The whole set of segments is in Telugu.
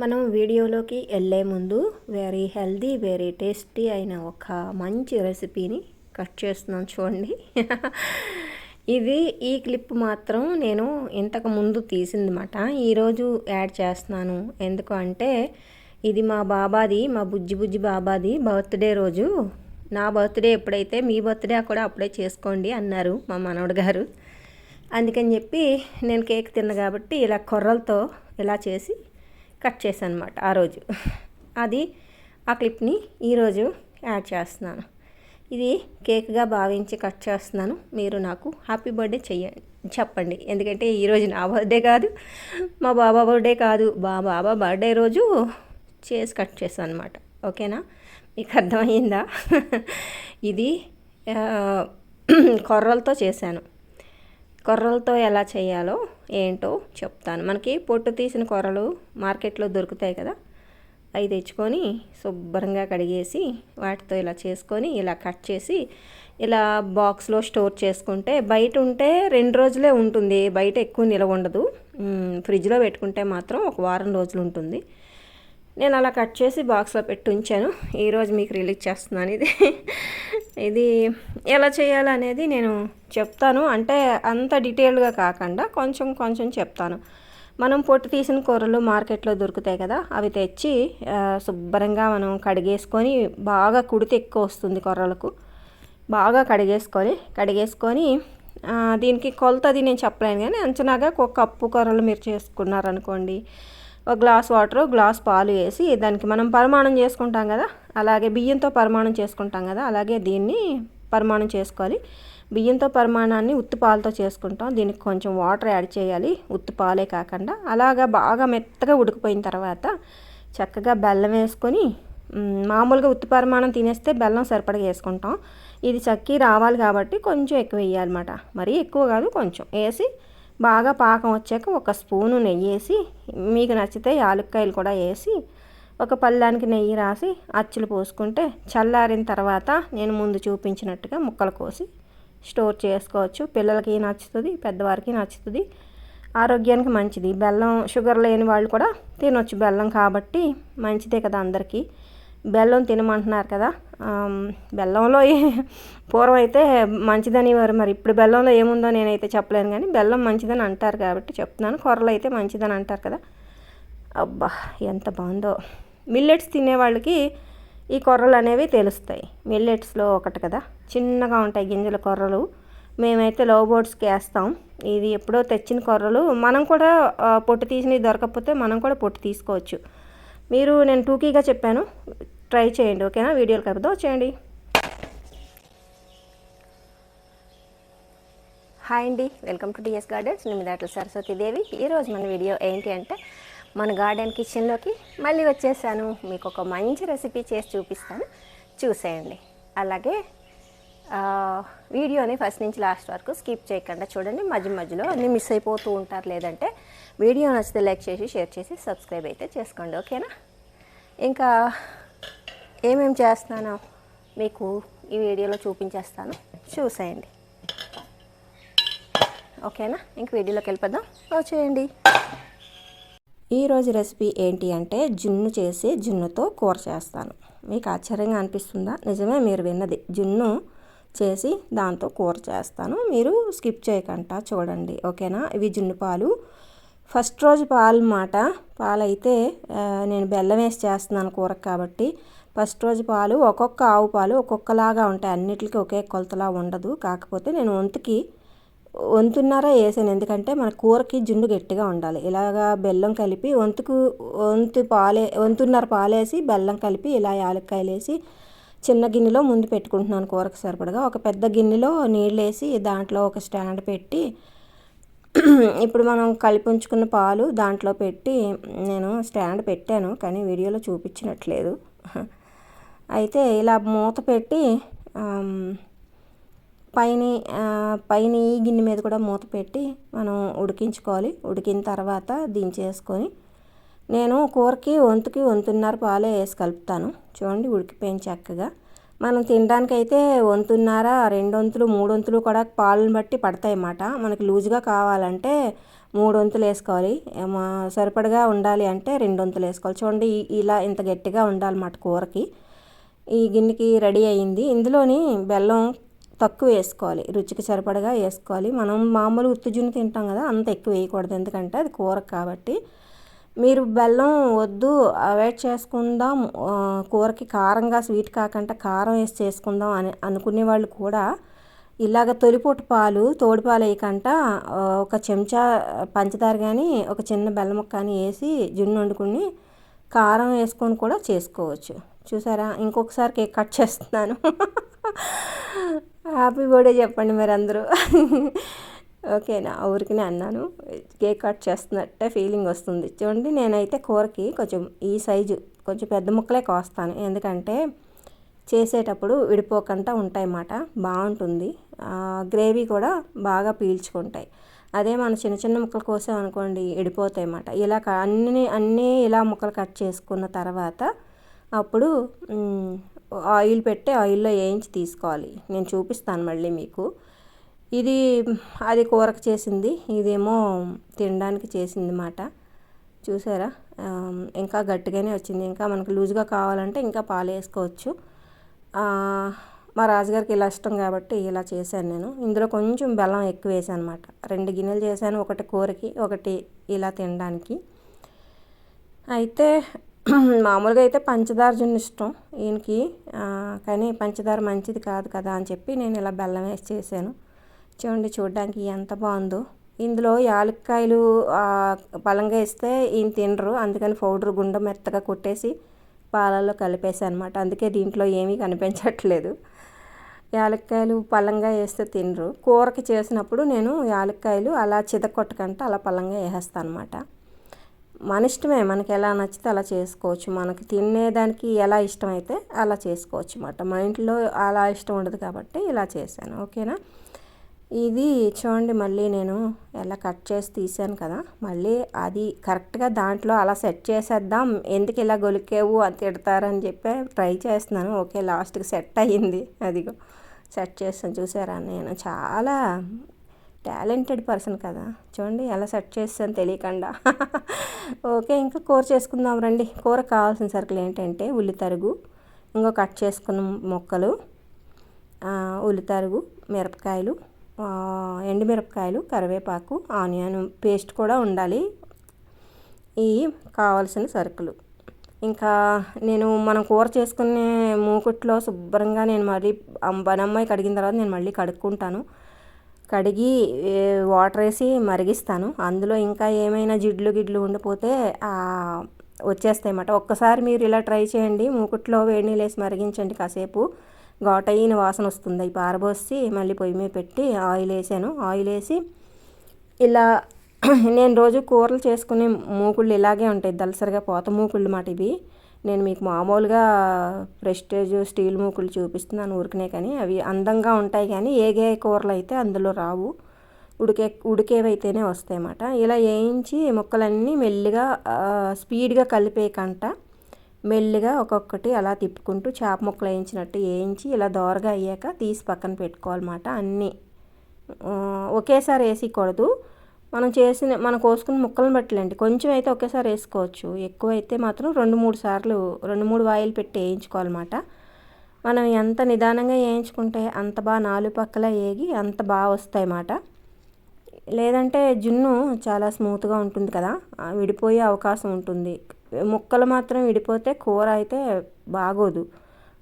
మనం వీడియోలోకి వెళ్ళే ముందు వెరీ హెల్దీ వెరీ టేస్టీ అయిన ఒక మంచి రెసిపీని కట్ చేస్తున్నాను చూడండి. ఇది ఈ క్లిప్ మాత్రం నేను ఇంతకు ముందు తీసిందన్నమాట. ఈరోజు యాడ్ చేస్తున్నాను. ఎందుకు అంటే ఇది మా బాబాది మా బుజ్జి బుజ్జి బాబాది బర్త్డే రోజు. నా బర్త్డే ఎప్పుడైతే మీ బర్త్డే కూడా అప్పుడే చేసుకోండి అన్నారు మా మనవడు గారు. అందుకని చెప్పి నేను కేక్ తిన్న కాబట్టి ఇలా కొర్రలతో ఇలా చేసి కట్ చేశాను అనమాట ఆ రోజు. అది ఆ క్లిప్ని ఈరోజు యాడ్ చేస్తున్నాను. ఇది కేక్గా భావించి కట్ చేస్తున్నాను. మీరు నాకు హ్యాపీ బర్త్డే చెయ్యండి చెప్పండి. ఎందుకంటే ఈరోజు నా బర్త్డే కాదు మా బాబా బర్త్డే కాదు. మా బాబా బర్త్డే రోజు చేసి కట్ చేశాను అనమాట ఓకేనా? మీకు అర్థమైందా ఇది కొర్రలతో చేశాను. కొర్రలతో ఎలా చేయాలో ఏంటో చెప్తాను. మనకి పొట్టు తీసిన కూరలు మార్కెట్లో దొరుకుతాయి కదా అవి తెచ్చుకొని శుభ్రంగా కడిగేసి వాటితో ఇలా చేసుకొని ఇలా కట్ చేసి ఇలా బాక్స్లో స్టోర్ చేసుకుంటే బయట ఉంటే రెండు రోజులే ఉంటుంది బయట ఎక్కువ నిలవ ఉండదు. ఫ్రిడ్జ్లో పెట్టుకుంటే మాత్రం ఒక వారం రోజులు ఉంటుంది. నేను అలా కట్ చేసి బాక్స్లో పెట్టి ఉంచాను. ఈరోజు మీకు రిలీజ్ చేస్తున్నాను ఇది. ఇది ఎలా చేయాలనేది నేను చెప్తాను. అంటే అంత డీటెయిల్గా కాకుండా కొంచెం కొంచెం చెప్తాను. మనం పొట్టు తీసిన కూరలు మార్కెట్లో దొరుకుతాయి కదా అవి తెచ్చి శుభ్రంగా మనం కడిగేసుకొని బాగా కుడితే ఎక్కువ వస్తుంది కొర్రలకు. బాగా కడిగేసుకొని కడిగేసుకొని దీనికి కొలతది నేను చెప్పలేను కానీ అంచనాగా ఒక కప్పు కూరలు మీరు చేసుకున్నారనుకోండి ఒక గ్లాస్ వాటర్ గ్లాస్ పాలు వేసి దానికి మనం పరిమాణం చేసుకుంటాం కదా? అలాగే బియ్యంతో పరిమాణం చేసుకుంటాం కదా? అలాగే దీన్ని పరిమాణం చేసుకోవాలి. బియ్యంతో పరిమాణాన్ని ఉత్తి పాలతో చేసుకుంటాం. దీనికి కొంచెం వాటర్ యాడ్ చేయాలి. ఉత్తి పాలే కాకుండా అలాగా బాగా మెత్తగా ఉడికిపోయిన తర్వాత చక్కగా బెల్లం వేసుకొని మామూలుగా ఉత్తి పరిమాణం తినేస్తే బెల్లం సరిపడగా వేసుకుంటాం. ఇది చక్కి రావాలి కాబట్టి కొంచెం ఎక్కువ వేయాలన్నమాట. మరీ ఎక్కువ కాదు కొంచెం వేసి బాగా పాకం వచ్చాక ఒక స్పూను నెయ్యి వేసి మీకు నచ్చితే యాలక్కాయలు కూడా వేసి ఒక పళ్ళానికి నెయ్యి రాసి అచ్చులు పోసుకుంటే చల్లారిన తర్వాత నేను ముందు చూపించినట్టుగా ముక్కలు కోసి స్టోర్ చేసుకోవచ్చు. పిల్లలకి నచ్చుతుంది పెద్దవారికి నచ్చుతుంది. ఆరోగ్యానికి మంచిది. బెల్లం షుగర్ లేని వాళ్ళు కూడా తినొచ్చు బెల్లం కాబట్టి మంచిదే కదా అందరికీ. బెల్లం తినమంటున్నారు కదా. బెల్లంలో పూర్వం అయితే మంచిదని వారు మరి ఇప్పుడు బెల్లంలో ఏముందో నేనైతే చెప్పలేను కానీ బెల్లం మంచిదని అంటారు కాబట్టి చెప్తున్నాను. కూరలు అయితే మంచిదని అంటారు కదా. అబ్బా ఎంత బాగుందో. మిల్లెట్స్ తినే వాళ్ళకి ఈ కొర్రలు అనేవి తెలుస్తాయి. మిల్లెట్స్లో ఒకటి కదా. చిన్నగా ఉంటాయి గింజల కొర్రలు మేమైతే లవ్ బోర్డ్స్కి వేస్తాం. ఇది ఎప్పుడో తెచ్చిన కొర్రలు మనం కూడా పొట్టు తీసినవి దొరకకపోతే మనం కూడా పొట్టు తీసుకోవచ్చు. మీరు నేను టూకీగా చెప్పాను. ట్రై చేయండి ఓకేనా? వీడియోలు కలుపుదాం చేయండి. హాయ్ అండి వెల్కమ్ టు డిఎస్ గార్డెన్స్. నేను దాంట్లో సరస్వతీదేవి ఈరోజు మన వీడియో ఏంటి అంటే మన గార్డెన్ కిచెన్లోకి మళ్ళీ వచ్చేసాను. మీకు ఒక మంచి రెసిపీ చేసి చూపిస్తాను. చూసేయండి. అలాగే వీడియోని ఫస్ట్ నుంచి లాస్ట్ వరకు స్కిప్ చేయకుండా చూడండి. మధ్య మధ్యలో అన్నీ మిస్ అయిపోతూ ఉంటారు. లేదంటే వీడియో నచ్చితే లైక్ చేసి షేర్ చేసి సబ్స్క్రైబ్ అయితే చేసుకోండి. ఓకేనా? ఇంకా ఏమేమి చేస్తున్నానో మీకు ఈ వీడియోలో చూపించేస్తాను. చూసేయండి. ఓకేనా? ఇంక వీడియోలోకి వెళ్ళిపోదాం. వచ్చేయండి ఈరోజు రెసిపీ ఏంటి అంటే జున్ను చేసి జున్నుతో కూర చేస్తాను. మీకు ఆశ్చర్యంగా అనిపిస్తుందా? నిజమే మీరు విన్నది. జున్ను చేసి దాంతో కూర చేస్తాను. మీరు స్కిప్ చేయకుండా చూడండి. ఓకేనా? ఇవి జున్ను పాలు. ఫస్ట్ రోజు పాలు మాట. పాలైతే నేను బెల్లం వేసి చేస్తున్నాను కూరకు కాబట్టి. ఫస్ట్ రోజు పాలు ఒక్కొక్క ఆవు పాలు ఒక్కొక్కలాగా ఉంటాయి. అన్నిటికీ ఒకే కొలతలా ఉండదు. కాకపోతే నేను వంతుకి వంతున్నర వేసాను. ఎందుకంటే మన కూరకి జున్ను గట్టిగా ఉండాలి. ఇలాగా బెల్లం కలిపి వంతుకు వంతు పాలే వంతున్నర పాలేసి బెల్లం కలిపి ఇలా యాలక్కాయలు వేసి చిన్న గిన్నెలో ముందు పెట్టుకుంటున్నాను కూరకు సరిపడగా. ఒక పెద్ద గిన్నెలో నీళ్ళు వేసి దాంట్లో ఒక స్టాండ్ పెట్టి ఇప్పుడు మనం కలిపి ఉంచుకున్న పాలు దాంట్లో పెట్టి నేను స్టాండ్ పెట్టాను. కానీ వీడియోలో చూపించినట్లేదు. అయితే ఇలా మూత పెట్టి పైన పైన ఈ గిన్నె మీద కూడా మూత పెట్టి మనం ఉడికించుకోవాలి. ఉడికిన తర్వాత దించేసుకొని నేను కూరకి వంతుకి వంతున్నర పాలే వేసి కలుపుతాను. చూడండి ఉడికిపోయింది చక్కగా. మనం తినడానికి అయితే వంతున్నర రెండు వంతులు మూడు వంతులు కూడా పాలను బట్టి పడతాయి అన్నమాట. మనకి లూజుగా కావాలంటే మూడు వంతులు వేసుకోవాలి. ఏమో సరిపడగా ఉండాలి అంటే రెండు వంతులు వేసుకోవాలి. చూడండి ఇలా ఇంత గట్టిగా ఉండాలన్నమాట కూరకి. ఈ గిన్నెకి రెడీ అయ్యింది ఇందులోని బెల్లం తక్కువ వేసుకోవాలి. రుచికి సరిపడగా వేసుకోవాలి. మనం మామూలు ఉత్తుజుని తింటాం కదా అంత ఎక్కువ వేయకూడదు. ఎందుకంటే అది కూర కాబట్టి. మీరు బెల్లం వద్దు అవాయిడ్ చేసుకుందాం. కూరకి కారంగా స్వీట్ కాకుండా కారం వేసి చేసుకుందాం అని అనుకునే వాళ్ళు కూడా ఇలాగ తొలిపొట్టు పాలు తోడిపాలు వేయకుండా ఒక చెంచా పంచదార కానీ ఒక చిన్న బెల్లం ముక్క కానీ వేసి జున్ను వండుకుని కారం వేసుకొని కూడా చేసుకోవచ్చు. చూసారా? ఇంకొకసారి కేక్ కట్ చేస్తున్నాను. హ్యాపీ బర్త్డే చెప్పండి మరి అందరూ. ఓకేనా ఊరికినే అన్నాను. కేక్ కట్ చేస్తున్నట్టే ఫీలింగ్ వస్తుంది. చూడండి నేనైతే కూరకి కొంచెం ఈ సైజు కొంచెం పెద్ద ముక్కలే కోస్తాను. ఎందుకంటే చేసేటప్పుడు విడిపోకుండా ఉంటాయన్నమాట. బాగుంటుంది. గ్రేవీ కూడా బాగా పీల్చుకుంటాయి. అదే మనం చిన్న చిన్న ముక్కలు కోసాం అనుకోండి విడిపోతాయి అన్నమాట ఇలా అన్ని అన్నీ ఇలా ముక్కలు కట్ చేసుకున్న తర్వాత అప్పుడు ఆయిల్ పెట్టి ఆయిల్లో వేయించి తీసుకోవాలి. నేను చూపిస్తాను మళ్ళీ మీకు. ఇది అది కూరకు చేసింది. ఇదేమో తినడానికి చేసింది మాట చూసారా ఇంకా గట్టిగానే వచ్చింది. ఇంకా మనకు లూజ్గా కావాలంటే ఇంకా పాలు వేసుకోవచ్చు. మా రాజుగారికి ఇలా ఇష్టం కాబట్టి ఇలా చేశాను నేను. ఇందులో కొంచెం బెల్లం ఎక్కువ వేసాను అనమాట రెండు గిన్నెలు చేశాను. ఒకటి కూరకి ఒకటి ఇలా తినడానికి. అయితే మామూలుగా అయితే పంచదార జున్ను ఇష్టం. ఈయనకి కానీ పంచదార మంచిది కాదు కదా అని చెప్పి నేను ఇలా బెల్లం వేసి చేశాను. చూడండి చూడడానికి ఎంత బాగుందో. ఇందులో యాలక్కాయలు బలంగా వేస్తే ఈయన తినరు. అందుకని పౌడర్ గుండె మెత్తగా కొట్టేసి పాలల్లో కలిపేసాను అనమాట అందుకే దీంట్లో ఏమీ కనిపించట్లేదు. యాలక్కాయలు పళ్ళంగా వేస్తే తినరు. కూరకి చేసినప్పుడు నేను యాలక్కాయలు అలా చితకొట్టకంటే అలా పళ్ళంగా వేసేస్తాను అనమాట మన ఇష్టమే మనకి ఎలా నచ్చితే అలా చేసుకోవచ్చు. మనకి తినేదానికి ఎలా ఇష్టమైతే అలా చేసుకోవచ్చు అన్నమాట. మా ఇంట్లో అలా ఇష్టం ఉండదు కాబట్టి ఇలా చేశాను. ఓకేనా? ఇది చూడండి మళ్ళీ నేను ఎలా కట్ చేసి తీసాను కదా మళ్ళీ అది కరెక్ట్గా దాంట్లో అలా సెట్ చేసేద్దాం ఎందుకు ఇలా గొలికేవు అని తిడతారని చెప్పి ట్రై చేస్తున్నాను. ఓకే లాస్ట్కి సెట్ అయ్యింది. అదిగో సెట్ చేస్తాను చూసారా? నేను చాలా టాలెంటెడ్ పర్సన్ కదా. చూడండి ఎలా సెట్ చేస్తాను తెలియకుండా. ఓకే ఇంకా కూర చేసుకుందాం రండి. కూర కావాల్సిన సరుకులు ఏంటంటే ఉల్లి తరుగు ఇంకో కట్ చేసుకున్న ముక్కలు ఉల్లి తరుగు మిరపకాయలు ఎండుమిరపకాయలు కరివేపాకు ఆనియన్ పేస్ట్ కూడా ఉండాలి. ఈ కావాల్సిన సరుకులు. ఇంకా నేను మనం కూర చేసుకునే మూకుట్లో శుభ్రంగా నేను మళ్ళీ బనమ్మాయి కడిగిన తర్వాత నేను మళ్ళీ కడుక్కుంటాను. కడిగి వాటర్ వేసి మరిగిస్తాను. అందులో ఇంకా ఏమైనా జిడ్లు గిడ్లు ఉండిపోతే వచ్చేస్తాయి అన్నమాట. ఒక్కసారి మీరు ఇలా ట్రై చేయండి. మూకుట్లో వేడి నీళ్ళు వేసి మరిగించండి కాసేపు. ఘాటైన వాసన వస్తుంది. అవి పారబోసి మళ్ళీ పొయ్యి మీద పెట్టి ఆయిల్ వేసాను. ఆయిల్ వేసి ఇలా నేను రోజు కూరలు చేసుకునే మూకుళ్ళు ఇలాగే ఉంటాయి. దలసరిగా పోత మూకుళ్ళు మాట ఇవి. నేను మీకు మామూలుగా ప్రెస్టేజ్ స్టీల్ మూకులు చూపిస్తున్నాను ఊరికనే కానీ అవి అందంగా ఉంటాయి కానీ ఏగే కూరలు అయితే అందులో రావు ఉడికే ఉడికేవైతేనే వస్తాయన్నమాట. ఇలా వేయించి ముక్కలన్నీ మెల్లిగా స్పీడ్గా కలిపేకంట మెల్లిగా ఒక్కొక్కటి అలా తిప్పుకుంటూ చేప ముక్కలు వేయించినట్టు వేయించి ఇలా దోరగా అయ్యాక తీసి పక్కన పెట్టుకోవాలన్నమాట అన్నీ. ఒకేసారి ఒకేసారి వేసేయకూడదు మనం చేసిన మనం కోసుకున్న ముక్కలను బట్టలేండి. కొంచెం అయితే ఒకేసారి వేసుకోవచ్చు. ఎక్కువ అయితే మాత్రం రెండు మూడు సార్లు రెండు మూడు వాయిల్ పెట్టి వేయించుకోవాలన్నమాట. మనం ఎంత నిదానంగా వేయించుకుంటే అంత బాగా నాలుగు పక్కల వేగి అంత బాగా వస్తాయి అన్నమాట లేదంటే జున్ను చాలా స్మూత్గా ఉంటుంది కదా విడిపోయే అవకాశం ఉంటుంది. ముక్కలు మాత్రం విడిపోతే కూర అయితే బాగోదు.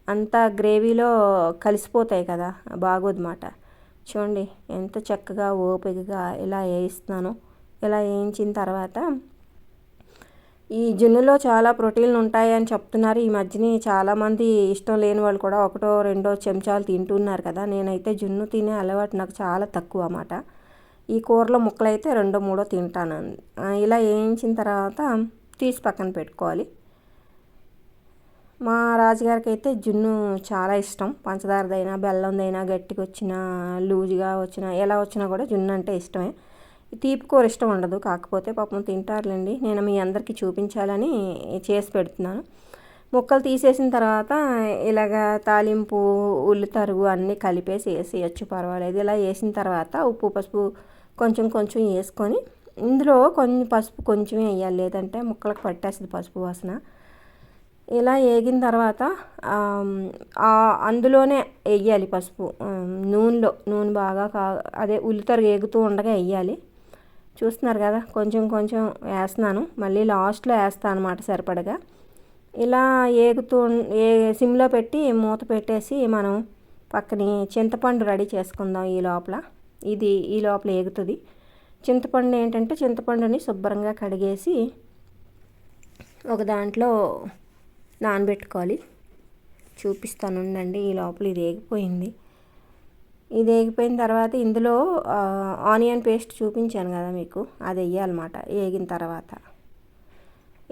అంతా గ్రేవీలో కలిసిపోతాయి కదా బాగోదు మాట చూడండి ఎంత చక్కగా ఓపికగా ఇలా వేయిస్తున్నాను. ఇలా వేయించిన తర్వాత ఈ జున్నులో చాలా ప్రోటీన్లు ఉంటాయి అని చెప్తున్నారు. ఈ మధ్యని చాలామంది ఇష్టం లేని వాళ్ళు కూడా ఒకటో రెండో చెంచాలు తింటున్నారు కదా. నేనైతే జున్ను తినే అలవాటు నాకు చాలా తక్కువ అన్నమాట. ఈ కూరలో ముక్కలు అయితే రెండో మూడో తింటాను. ఇలా వేయించిన తర్వాత తీసి పక్కన పెట్టుకోవాలి. మా రాజుగారికి అయితే జున్ను చాలా ఇష్టం. పంచదారదైనా బెల్లందైనా గట్టిగా వచ్చినా లూజుగా వచ్చినా ఎలా వచ్చినా కూడా జున్ను అంటే ఇష్టమే. తీపి కూర ఇష్టం ఉండదు. కాకపోతే పాపం తింటారులేండి. నేను మీ అందరికీ చూపించాలని చేసి పెడుతున్నాను. ముక్కలు తీసేసిన తర్వాత ఇలాగ తాలింపు ఉల్లి తరుగు అన్నీ కలిపేసి వేసేయచ్చు. పర్వాలేదు. ఇలా వేసిన తర్వాత ఉప్పు పసుపు కొంచెం కొంచెం వేసుకొని ఇందులో కొంచెం పసుపు కొంచెమే వేయాలి. లేదంటే ముక్కలకు పట్టేస్తుంది పసుపు వాసన. ఇలా వేగిన తర్వాత అందులోనే వేయాలి పసుపు. నూనెలో నూనె బాగా కా అదే ఉల్లితర వేగుతూ ఉండగా వేయాలి చూస్తున్నారు కదా కొంచెం కొంచెం వేస్తున్నాను. మళ్ళీ లాస్ట్లో వేస్తాను అనమాట సరిపడగా. ఇలా ఏగుతూ ఏ సిమ్లో పెట్టి మూత పెట్టేసి మనం పక్కని చింతపండు రెడీ చేసుకుందాం ఈ లోపల. ఇది ఈ లోపల ఏగుతుంది. చింతపండు ఏంటంటే చింతపండుని శుభ్రంగా కడిగేసి ఒక దాంట్లో నానబెట్టుకోవాలి. చూపిస్తాను ఉండండి ఈ లోపల ఇది ఏగిపోయింది. ఇది వేగిపోయిన తర్వాత ఇందులో ఆనియన్ పేస్ట్ చూపించాను కదా మీకు అది వేయాలన్నమాట వేగిన తర్వాత.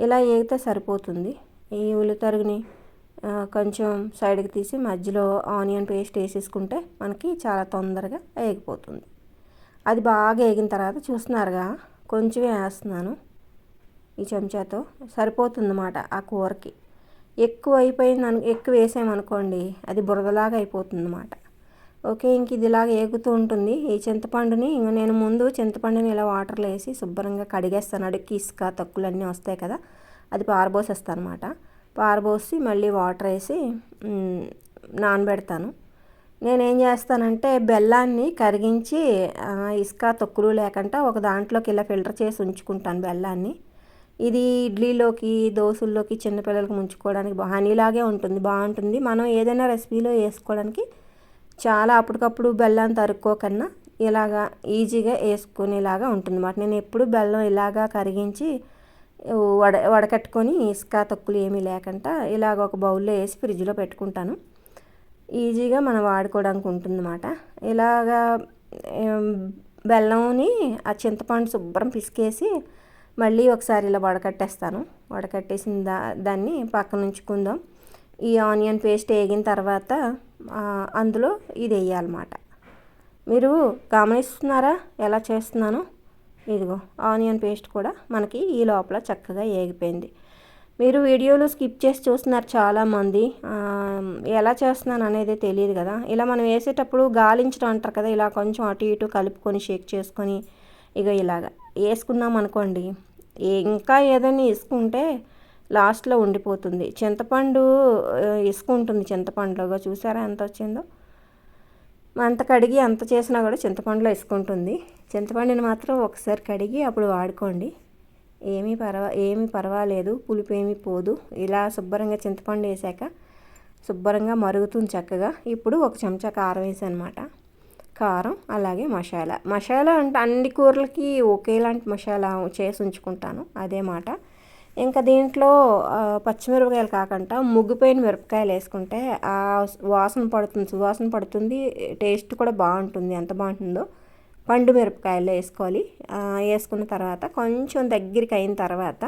ఇలా వేగితే సరిపోతుంది. ఈ ఉల్లితరుగుని కొంచెం సైడ్కి తీసి మధ్యలో ఆనియన్ పేస్ట్ వేసేసుకుంటే మనకి చాలా తొందరగా వేగిపోతుంది అది బాగా వేగిన తర్వాత చూస్తున్నారుగా కొంచెమే వేస్తున్నాను ఈ చెంచాతో సరిపోతుందన్నమాట ఆ కూరకి. ఎక్కువ అయిపోయింది ఎక్కువ వేసామనుకోండి అది బురదలాగా అయిపోతుంది అన్నమాట ఓకే ఇంక ఇది ఇలాగ ఏగుతూ ఉంటుంది. ఈ చింతపండుని ఇంక నేను ముందు చింతపండుని ఇలా వాటర్లో వేసి శుభ్రంగా కడిగేస్తాను. అడుక్కి ఇసుక తక్కువలు అన్నీ వస్తాయి కదా అది పారబోసేస్తాను అనమాట పారబోసి మళ్ళీ వాటర్ వేసి నానబెడతాను. నేనేం చేస్తానంటే బెల్లాన్ని కరిగించి ఇసుక తొక్కులు లేకుండా ఒక దాంట్లోకి ఇలా ఫిల్టర్ చేసి ఉంచుకుంటాను బెల్లాన్ని. ఇది ఇడ్లీలోకి దోశల్లోకి చిన్నపిల్లలకి ముంచుకోవడానికి హనీలాగే ఉంటుంది బాగుంటుంది. మనం ఏదైనా రెసిపీలో వేసుకోవడానికి చాలా అప్పటికప్పుడు బెల్లం తరుక్కోకన్నా ఇలాగా ఈజీగా వేసుకునేలాగా ఉంటుంది అన్నమాట నేను ఎప్పుడు బెల్లం ఇలాగా కరిగించి వడ వడకట్టుకొని ఇసుక తొక్కులు ఏమీ లేకుండా ఇలాగ ఒక బౌల్లో వేసి ఫ్రిడ్జ్లో పెట్టుకుంటాను. ఈజీగా మనం వాడుకోవడానికి ఉంటుందన్నమాట. ఇలాగా బెల్లంని ఆ చింతపండు శుభ్రం పిసికేసి మళ్ళీ ఒకసారి ఇలా వడకట్టేస్తాను. వడకట్టేసిన దా దాన్ని పక్కన ఉంచుకుందాం. ఈ ఆనియన్ పేస్ట్ వేగిన తర్వాత అందులో ఇది వేయాలన్నమాట. మీరు గమనిస్తున్నారా? ఎలా చేస్తున్నాను? ఇదిగో ఆనియన్ పేస్ట్ కూడా మనకి ఈ లోపల చక్కగా ఏగిపోయింది. మీరు వీడియోలో స్కిప్ చేసి చూస్తున్నారు చాలామంది. ఎలా చేస్తున్నాను అనేది తెలియదు కదా. ఇలా మనం వేసేటప్పుడు గాలించడం అంటారు కదా ఇలా కొంచెం అటు ఇటు కలుపుకొని షేక్ చేసుకొని ఇక ఇలాగా. వేసుకున్నాం అనుకోండి ఇంకా ఏదైనా ఇసుకుంటే లాస్ట్లో ఉండిపోతుంది. చింతపండు ఇసుకుంటుంది చింతపండులోగా. చూసారా ఎంత వచ్చిందో? అంత కడిగి అంత చేసినా కూడా చింతపండులో ఇసుకుంటుంది చింతపండుని మాత్రం ఒకసారి కడిగి అప్పుడు వాడుకోండి. ఏమీ పర్వా ఏమీ పర్వాలేదు. పులుపు ఏమీ పోదు. ఇలా శుభ్రంగా చింతపండు వేసాక శుభ్రంగా మరుగుతుంది చక్కగా. ఇప్పుడు ఒక చెంచా కారం వేసానమాట. కారం అలాగే మసాలా. మసాలా అంటే అన్ని కూరలకి ఒకేలాంటి మసాలా చేసి ఉంచుకుంటాను అదే మాట. ఇంకా దీంట్లో పచ్చిమిరపకాయలు కాకుండా ముగ్గుపోయిన మిరపకాయలు వేసుకుంటే ఆ వాసన పడుతుంది సువాసన పడుతుంది టేస్ట్ కూడా బాగుంటుంది. ఎంత బాగుంటుందో పండు మిరపకాయలు వేసుకోవాలి. వేసుకున్న తర్వాత కొంచెం దగ్గరికి అయిన తర్వాత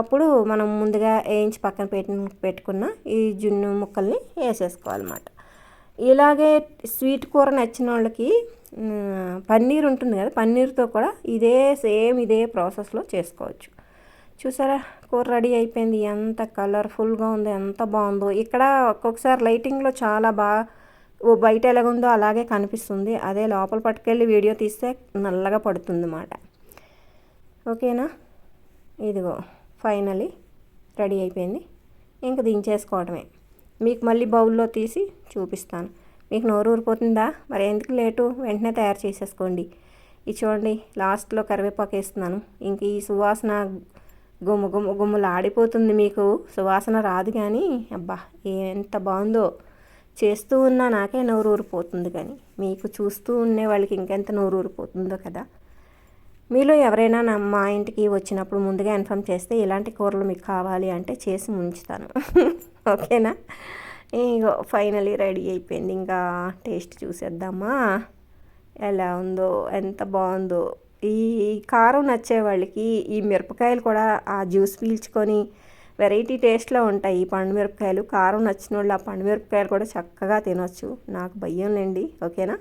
అప్పుడు మనం ముందుగా వేయించి పక్కన పెట్టి పెట్టుకున్న ఈ జున్ను ముక్కల్ని వేసేసుకోవాలన్నమాట. ఇలాగే స్వీట్ కూర నచ్చిన వాళ్ళకి పన్నీర్ ఉంటుంది కదా పన్నీర్తో కూడా ఇదే సేమ్ ఇదే ప్రాసెస్లో చేసుకోవచ్చు. చూసారా? కూర రెడీ అయిపోయింది. ఎంత కలర్ఫుల్గా ఉందో ఎంత బాగుందో. ఇక్కడ ఒక్కొక్కసారి లైటింగ్లో చాలా బాగా ఓ బయట ఎలాగుందో అలాగే కనిపిస్తుంది. అదే లోపల పట్టుకెళ్ళి వీడియో తీస్తే నల్లగా పడుతుంది అన్నమాట ఓకేనా? ఇదిగో ఫైనలీ రెడీ అయిపోయింది. ఇంక దించేసుకోవడమే. మీకు మళ్ళీ బౌల్లో తీసి చూపిస్తాను. మీకు నోరు ఊరిపోతుందా? మరి ఎందుకు లేటు? వెంటనే తయారు చేసేసుకోండి. ఇది చూడండి లాస్ట్లో కరివేపాకు వేస్తున్నాను. ఇంక ఈ సువాసన గుమ్మ గుమ్మ గుమ్మలు ఆడిపోతుంది మీకు. సువాసన రాదు కానీ అబ్బా ఎంత బాగుందో. చేస్తూ ఉన్నా నాకే నోరు ఊరిపోతుంది కానీ మీకు చూస్తూ ఉండే వాళ్ళకి ఇంకెంత నోరు ఊరిపోతుందో కదా. మీలో ఎవరైనా నా మా ఇంటికి వచ్చినప్పుడు ముందుగా ఇన్ఫామ్ చేస్తే ఇలాంటి కూరలు మీకు కావాలి అంటే చేసి ఉంచుతాను ఓకేనా? ఇగో ఫైనలీ రెడీ అయిపోయింది. ఇంకా టేస్ట్ చూసేద్దామా? ఎలా ఉందో ఎంత బాగుందో. ఈ కారం నచ్చే వాళ్ళకి ఈ మిరపకాయలు కూడా ఆ జ్యూస్ పీల్చుకొని వెరైటీ టేస్ట్లో ఉంటాయి ఈ పండు మిరపకాయలు. కారం నచ్చిన వాళ్ళు ఆ పండు మిరపకాయలు కూడా చక్కగా తినొచ్చు. నాకు భయం లేండి. ఓకేనా?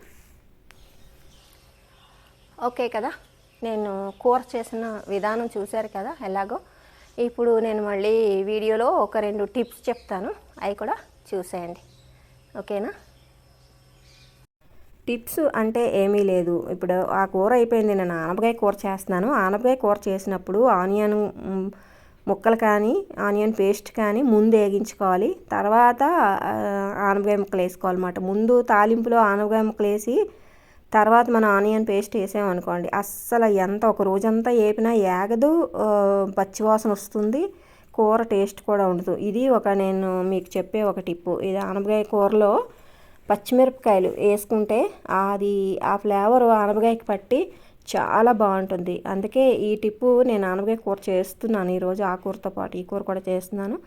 ఓకే కదా? నేను కూర చేసిన విధానం చూశారు కదా ఎలాగో. ఇప్పుడు నేను మళ్ళీ వీడియోలో ఒక రెండు టిప్స్ చెప్తాను. అవి కూడా చూసేయండి. ఓకేనా? టిప్స్ అంటే ఏమీ లేదు. ఇప్పుడు ఆ కూర అయిపోయింది. నేను ఆనపకాయ కూర చేస్తున్నాను. ఆనపకాయ కూర చేసినప్పుడు ఆనియన్ ముక్కలు కానీ ఆనియన్ పేస్ట్ కానీ ముందు వేగించుకోవాలి. తర్వాత ఆనపకాయ ముక్కలు వేసుకోవాలన్నమాట. ముందు తాలింపులో ఆనపకాయ ముక్కలు వేసి తర్వాత మనం ఆనియన్ పేస్ట్ వేసామనుకోండి అస్సలు ఎంత ఒక రోజంతా వేపినా ఏగదు పచ్చివాసన వస్తుంది కూర టేస్ట్ కూడా ఉండదు. ఇది ఒక నేను మీకు చెప్పే ఒక టిప్పు ఇది ఆనపకాయ కూరలో పచ్చిమిరపకాయలు వేసుకుంటే అది ఆ ఫ్లేవర్ ఆనపకాయకి పట్టి చాలా బాగుంటుంది. అందుకే ఈ టిప్పు నేను ఆనపకాయ కూర చేస్తున్నాను ఈరోజు ఆ కూరతో పాటు ఈ కూర కూడా చేస్తున్నాను.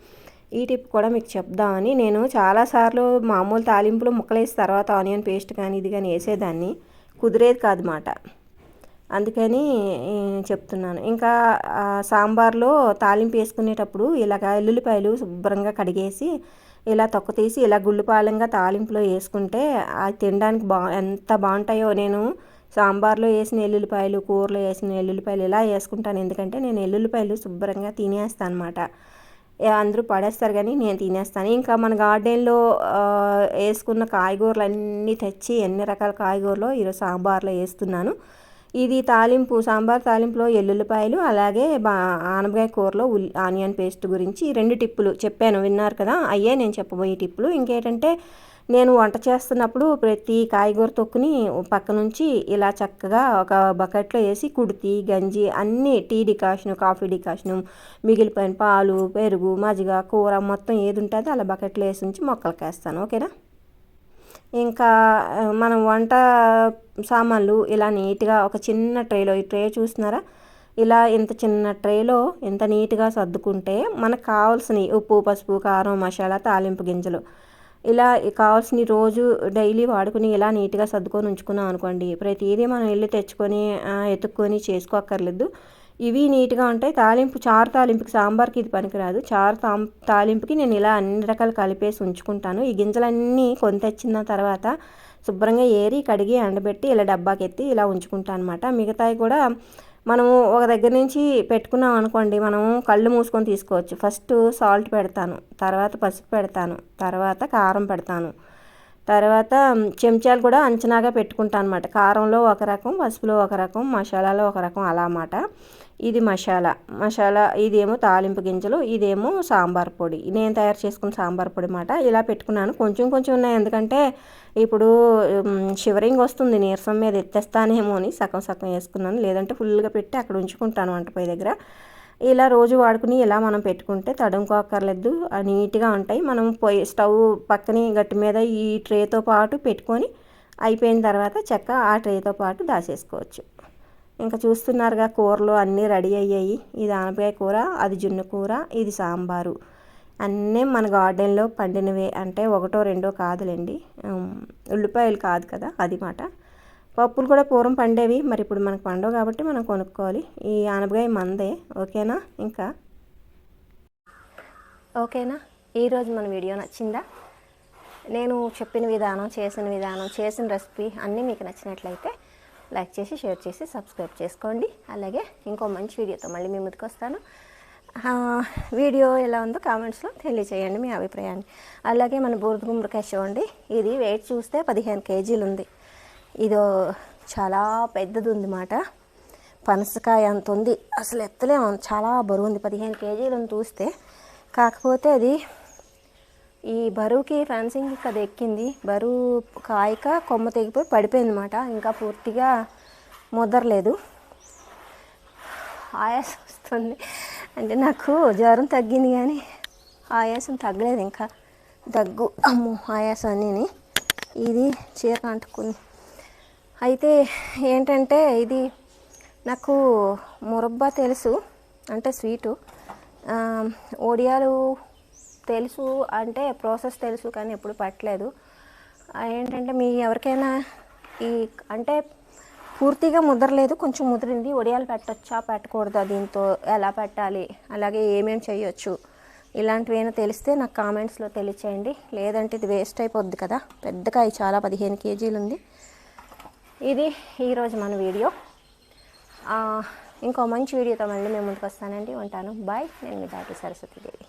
ఈ టిప్ కూడా మీకు చెప్దామని నేను చాలాసార్లు మామూలు తాలింపులో ముక్కలేసి తర్వాత ఆనియన్ పేస్ట్ కానీ ఇది కానీ వేసేదాన్ని. కుదిరేది కాదు మాట అందుకని చెప్తున్నాను. ఇంకా సాంబార్లో తాలింపు వేసుకునేటప్పుడు ఇలాగ ఎల్లుల్లిపాయలు శుభ్రంగా కడిగేసి ఇలా తొక్క తీసి ఇలా గుళ్ళుపాలెంగా తాలింపులో వేసుకుంటే అది తినడానికి బా ఎంత బాగుంటాయో నేను సాంబార్లో వేసిన ఎల్లుల్లిపాయలు కూరలో వేసిన ఎల్లుల్లిపాయలు ఇలా వేసుకుంటాను. ఎందుకంటే నేను ఎల్లుల్లిపాయలు శుభ్రంగా తినేస్తాను అనమాట అందరూ పడేస్తారు కానీ నేను తినేస్తాను. ఇంకా మన గార్డెన్లో వేసుకున్న కాయగూరలు అన్నీ తెచ్చి ఎన్ని రకాల కాయగూరలు ఈరోజు సాంబార్లో వేస్తున్నాను. ఇది తాలింపు సాంబార్ తాలింపులో ఎల్లుల్లిపాయలు అలాగే బా ఆనపకాయ కూరలో ఉల్ ఆనియన్ పేస్ట్ గురించి రెండు టిప్పులు చెప్పాను. విన్నారు కదా? అయ్యే నేను చెప్పబోయే టిప్పులు. ఇంకేంటంటే నేను వంట చేస్తున్నప్పుడు ప్రతి కాయగూర తొక్కుని పక్క నుంచి ఇలా చక్కగా ఒక బకెట్లో వేసి కుడితి గంజి అన్నీ టీ డికాషన్ కాఫీ డికాషన్ మిగిలిపోయిన పాలు పెరుగు మజ్జిగ కూర మొత్తం ఏది ఉంటుందో అలా బకెట్లో వేసి ఉంచి మొక్కలకి వేస్తాను. ఓకేనా? ఇంకా మనం వంట సామాన్లు ఇలా నీట్గా ఒక చిన్న ట్రేలో ఈ ట్రే చూస్తున్నారా? ఇలా ఇంత చిన్న ట్రేలో ఇంత నీట్గా సర్దుకుంటే మనకు కావాల్సినవి ఉప్పు పసుపు కారం మసాలా తాలింపు గింజలు. ఇలా కావాల్సిన రోజు డైలీ వాడుకుని ఇలా నీట్గా సర్దుకొని ఉంచుకున్నాం అనుకోండి ప్రతిదీ మనం వెళ్ళి తెచ్చుకొని ఎత్తుక్కొని చేసుకోక్కర్లేదు. ఇవి నీట్గా ఉంటాయి. తాలింపు చారు తాలింపుకి సాంబార్కి ఇది పనికిరాదు. చారు తాం తాలింపుకి నేను ఇలా అన్ని రకాలు కలిపేసి ఉంచుకుంటాను. ఈ గింజలన్నీ కొని తెచ్చిన తర్వాత శుభ్రంగా ఏరి కడిగి ఎండబెట్టి ఇలా డబ్బాకి ఎత్తి ఇలా ఉంచుకుంటాను అనమాట మిగతాయి కూడా మనము ఒక దగ్గర నుంచి పెట్టుకున్నాం అనుకోండి మనము కళ్ళు మూసుకొని తీసుకోవచ్చు. ఫస్ట్ సాల్ట్ పెడతాను తర్వాత పసుపు పెడతాను తర్వాత కారం పెడతాను. తర్వాత చెంచాలు కూడా అంచనాగా పెట్టుకుంటాను అనమాట కారంలో ఒక రకం పసుపులో ఒక రకం మసాలాలో ఒక రకం అలా అన్నమాట. ఇది మసాలా. మసాలా ఇదేమో తాలింపు గింజలు ఇదేమో సాంబార్ పొడి. నేను తయారు చేసుకున్న సాంబార్ పొడి మాట ఇలా పెట్టుకున్నాను. కొంచెం కొంచెం ఉన్నాయి. ఎందుకంటే ఇప్పుడు షివరింగ్ వస్తుంది. నీరసం మీద ఎత్తేస్తానేమో అని సగం సగం వేసుకున్నాను. లేదంటే ఫుల్గా పెట్టి అక్కడ ఉంచుకుంటాను వంటపై దగ్గర. ఇలా రోజు వాడుకుని ఇలా మనం పెట్టుకుంటే తడుముకోక్కర్లేదు. నీట్గా ఉంటాయి. మనం పొయ్యి స్టవ్ పక్కనే గట్టి మీద ఈ ట్రేతో పాటు పెట్టుకొని అయిపోయిన తర్వాత చెక్క ఆ ట్రేతో పాటు దాచేసుకోవచ్చు. ఇంకా చూస్తున్నారుగా కూరలు అన్నీ రెడీ అయ్యాయి. ఇది ఆనపకాయ కూర అది జున్ను కూర ఇది సాంబారు. అన్నీ మన గార్డెన్లో పండినవే. అంటే ఒకటో రెండో కాదులేండి. ఉల్లిపాయలు కాదు కదా అది మాట. పప్పులు కూడా పూర్వం పండేవి. మరి ఇప్పుడు మనకు పండవు కాబట్టి మనం కొనుక్కోవాలి. ఈ ఆనపకాయ మందే. ఓకేనా? ఇంకా? ఓకేనా? ఈరోజు మన వీడియో నచ్చిందా? నేను చెప్పిన విధానం చేసిన విధానం చేసిన రెసిపీ అన్నీ మీకు నచ్చినట్లయితే లైక్ చేసి షేర్ చేసి సబ్స్క్రైబ్ చేసుకోండి. అలాగే ఇంకో మంచి వీడియోతో మళ్ళీ మీ ముందుకు వస్తాను. వీడియో ఎలా ఉందో కామెంట్స్లో తెలియచేయండి మీ అభిప్రాయాన్ని. అలాగే మన బూర్దు గుమ్మడికాయ చూడండి ఇది వెయిట్ చూస్తే పదిహేను కేజీలు ఉంది. ఇదో చాలా పెద్దది ఉంది మాట. పనసకాయ అంత ఉంది. అసలు ఎత్తలేము. చాలా బరువు ఉంది. పదిహేను కేజీలు చూస్తే. కాకపోతే అది ఈ బరువుకి ఫెన్సింగ్ అది ఎక్కింది. బరువు కాయక కొమ్మ తెగిపోయి పడిపోయింది అనమాట ఇంకా పూర్తిగా ముదరలేదు. ఆయాసం వస్తుంది. అంటే నాకు జ్వరం తగ్గింది కానీ ఆయాసం తగ్గలేదు ఇంకా. దగ్గు. అమ్మో ఆయాసం అని ఇది చీర అంటుకుంది. అయితే ఏంటంటే ఇది నాకు మురబ్బా తెలుసు. అంటే స్వీటు. ఒడియాలు తెలుసు అంటే ప్రాసెస్ తెలుసు కానీ ఎప్పుడు పట్టలేదు. ఏంటంటే మీ ఎవరికైనా ఈ అంటే పూర్తిగా ముద్రలేదు కొంచెం ముదిరింది ఒడియాలు పెట్టచ్చా పెట్టకూడదా దీంతో ఎలా పెట్టాలి అలాగే ఏమేమి చేయొచ్చు ఇలాంటివి ఏమైనా తెలిస్తే నాకు కామెంట్స్లో తెలియచేయండి. లేదంటే ఇది వేస్ట్ అయిపోద్ది కదా. పెద్దకాయ చాలా పదిహేను కేజీలు ఉంది. ఇది ఈరోజు మన వీడియో. ఇంకో మంచి వీడియోతో మళ్ళీ మేము ముందుకు వస్తానండి. ఉంటాను. బాయ్. నేను మీ దాటి సరస్వతీదేవి.